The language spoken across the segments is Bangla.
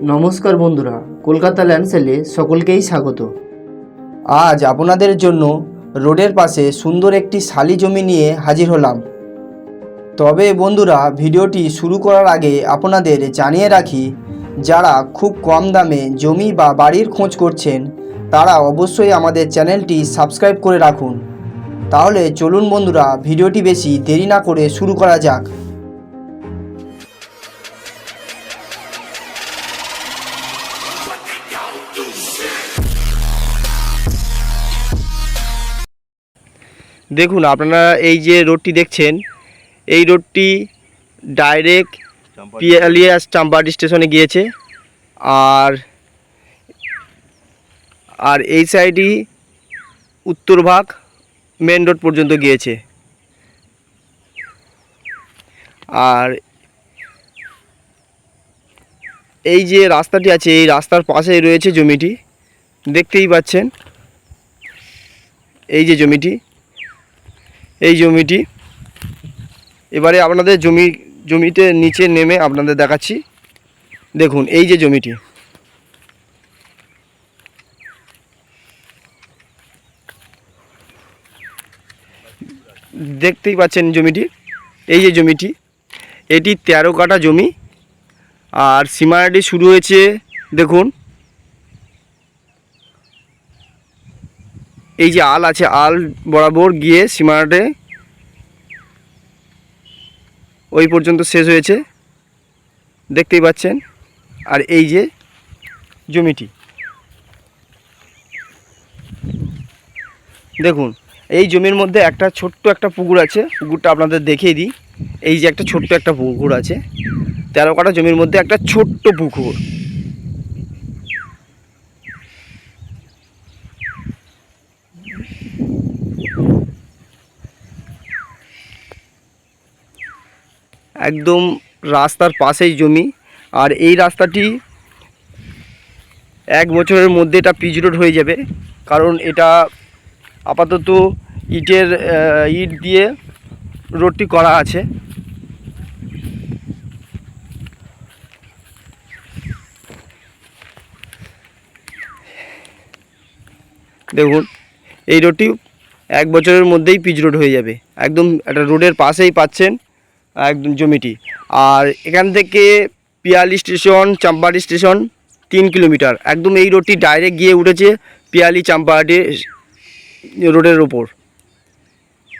নমস্কার বন্ধুরা, কলকাতা ল্যান্ডসেলে সকলকেই স্বাগত। আজ আপনাদের জন্য রোডের পাশে সুন্দর একটি শালি জমি নিয়ে হাজির হলাম। তবে বন্ধুরা, ভিডিওটি শুরু করার আগে আপনাদের জানিয়ে রাখি, যারা খুব কম দামে জমি বা বাড়ির খোঁজ করছেন, তারা অবশ্যই আমাদের চ্যানেলটি সাবস্ক্রাইব করে রাখুন। তাহলে চলুন বন্ধুরা, ভিডিওটি বেশি দেরি না করে শুরু করা যাক। দেখুন আপনারা এই যে রোডটি দেখছেন এই রোডটি ডাইরেক্ট পিয়ালিয়াস চাম্পাহাটি স্টেশনে গিয়েছে। আর আর এই সাইডই উত্তর ভাগ মেন রোড পর্যন্ত গিয়েছে। আর এই যে রাস্তাটি আছে এই রাস্তার পাশেই রয়েছে জমিটি দেখতেই পাচ্ছেন। এই যে জমিটি এই জমিটি। এবারে আপনাদের জমি, জমিতে নিচে নেমে আপনাদের দেখাচ্ছি। দেখুন, এই যে জমিটি। দেখতেই পাচ্ছেন জমিটি। এই যে জমিটি, এটি তেরো কাঠা জমি। আর সীমানাটি শুরু হয়েছে, দেখুন এই যে আল আছে, আল বরাবর গিয়ে সীমানাতে ওই পর্যন্ত শেষ হয়েছে। দেখতেই পাচ্ছেন। আর এই যে জমিটি। দেখুন, এই জমির মধ্যে একটা ছোট্ট একটা পুকুর আছে। পুকুরটা আপনাদের দেখিয়ে দিই। এই যে একটা ছোট্ট একটা পুকুর আছে। তেরো কাটা জমির মধ্যে একটা ছোট্ট পুকুর। একদম রাস্তার পাশেই জমি। আর এই রাস্তাটি এক বছরের মধ্যে এটা পিচ রোড হয়ে যাবে। কারণ এটা আপাতত ইটের ইট দিয়ে রোডটি করা আছে। দেখুন, এই রোডটি এক বছরের মধ্যেই পিচ রোড হয়ে যাবে। একদম একটা রোডের পাশেই পাচ্ছেন। একদম জমিটি। আর এখান থেকে পিয়ালি স্টেশন চাম্পাহাটি স্টেশন, তিন কিলোমিটার। একদম এই রোডটি ডাইরেক্ট গিয়ে উঠেছে পিয়ালি চাম্পাহাটি রোডের ওপর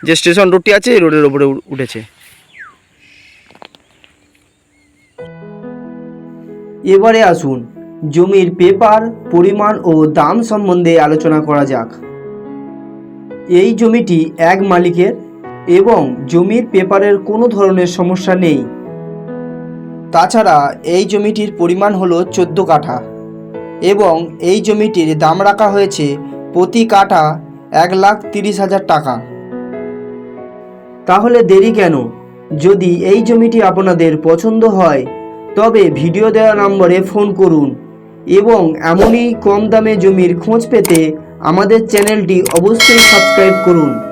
যে স্টেশন রোডটি আছে, এই রোডের ওপরে উঠেছে। এবারে আসুন, জমির পেপার পরিমাণ ও দাম সম্বন্ধে আলোচনা করা যাক। এই জমিটি এক মালিকের এবং জমির পেপারের কোনো ধরনের সমস্যা নেই। তাছাড়া এই জমিটির পরিমাণ হলো চোদ্দ কাঠা এবং এই জমিটির দাম রাখা হয়েছে প্রতি কাঠা এক লাখ তিরিশ হাজার টাকা। তাহলে দেরি কেন? যদি এই জমিটি আপনাদের পছন্দ হয়, তবে ভিডিও দেওয়া নম্বরে ফোন করুন এবং এমনই কম দামে জমির খোঁজ পেতে আমাদের চ্যানেলটি অবশ্যই সাবস্ক্রাইব করুন।